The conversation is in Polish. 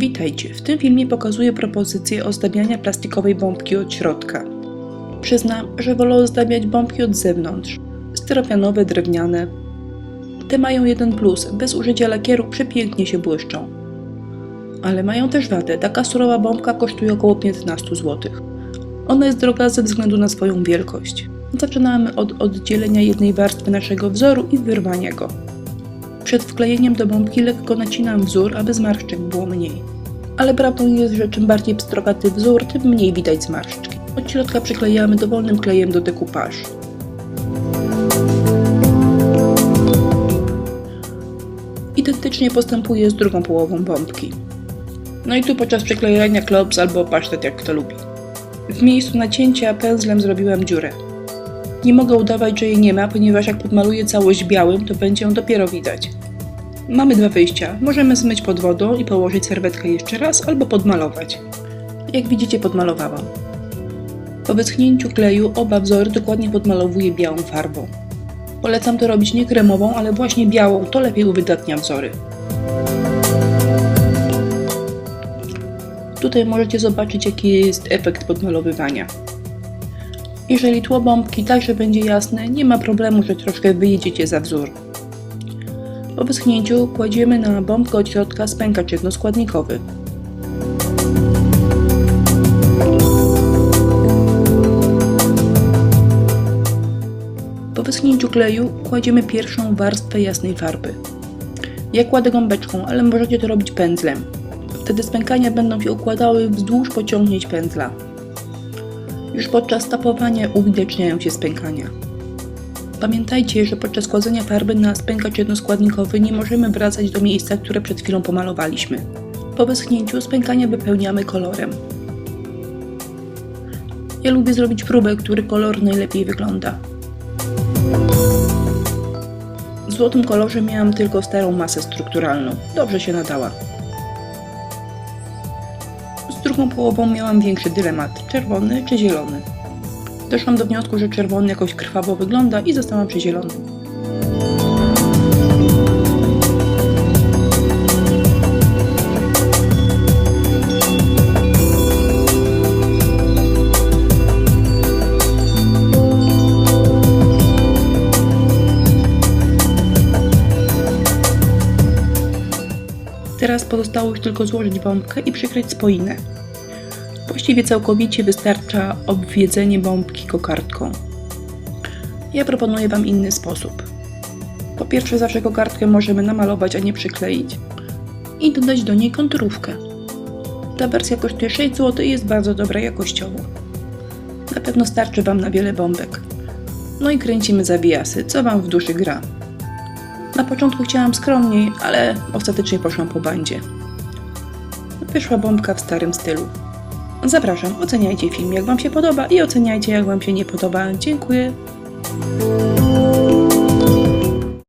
Witajcie. W tym filmie pokazuję propozycję ozdabiania plastikowej bombki od środka. Przyznam, że wolę ozdabiać bombki od zewnątrz. Styropianowe, drewniane. Te mają jeden plus, bez użycia lakieru przepięknie się błyszczą. Ale mają też wadę, taka surowa bombka kosztuje około 15 zł. Ona jest droga ze względu na swoją wielkość. Zaczynamy od oddzielenia jednej warstwy naszego wzoru i wyrwania go. Przed wklejeniem do bombki lekko nacinam wzór, aby zmarszczek było mniej. Ale prawdą jest, że czym bardziej pstrokaty wzór, tym mniej widać zmarszczki. Od środka przyklejamy dowolnym klejem do dekupaż. Identycznie postępuję z drugą połową bombki. No i tu podczas przyklejania klops albo pasztet, jak kto lubi. W miejscu nacięcia pędzlem zrobiłem dziurę. Nie mogę udawać, że jej nie ma, ponieważ jak podmaluję całość białym, to będzie ją dopiero widać. Mamy dwa wyjścia. Możemy zmyć pod wodą i położyć serwetkę jeszcze raz, albo podmalować. Jak widzicie, podmalowałam. Po wyschnięciu kleju oba wzory dokładnie podmalowuję białą farbą. Polecam to robić nie kremową, ale właśnie białą, to lepiej uwydatnia wzory. Tutaj możecie zobaczyć, jaki jest efekt podmalowywania. Jeżeli tło bombki także będzie jasne, nie ma problemu, że troszkę wyjedziecie za wzór. Po wyschnięciu kładziemy na bombkę od środka spękacz jednoskładnikowy. Po wyschnięciu kleju kładziemy pierwszą warstwę jasnej farby. Ja kładę gąbeczką, ale możecie to robić pędzlem. Wtedy spękania będą się układały wzdłuż pociągnięć pędzla. Już podczas tapowania uwidaczniają się spękania. Pamiętajcie, że podczas kładzenia farby na spękacz jednoskładnikowy nie możemy wracać do miejsca, które przed chwilą pomalowaliśmy. Po wyschnięciu spękania wypełniamy kolorem. Ja lubię zrobić próbę, który kolor najlepiej wygląda. W złotym kolorze miałam tylko starą masę strukturalną. Dobrze się nadała. Drugą połową miałam większy dylemat, czerwony czy zielony. Doszłam do wniosku, że czerwony jakoś krwawo wygląda i zostałam przy zielonym. Teraz pozostało już tylko złożyć bombkę i przykryć spoinę. Właściwie całkowicie wystarcza obwiedzenie bombki kokardką. Ja proponuję Wam inny sposób. Po pierwsze, zawsze kokardkę możemy namalować, a nie przykleić i dodać do niej konturówkę. Ta wersja kosztuje 6 zł i jest bardzo dobra jakościowo. Na pewno starczy Wam na wiele bombek. No i kręcimy zawijasy, co Wam w duszy gra. Na początku chciałam skromniej, ale ostatecznie poszłam po bandzie. Wyszła bombka w starym stylu. Zapraszam, oceniajcie film jak Wam się podoba i oceniajcie jak Wam się nie podoba. Dziękuję.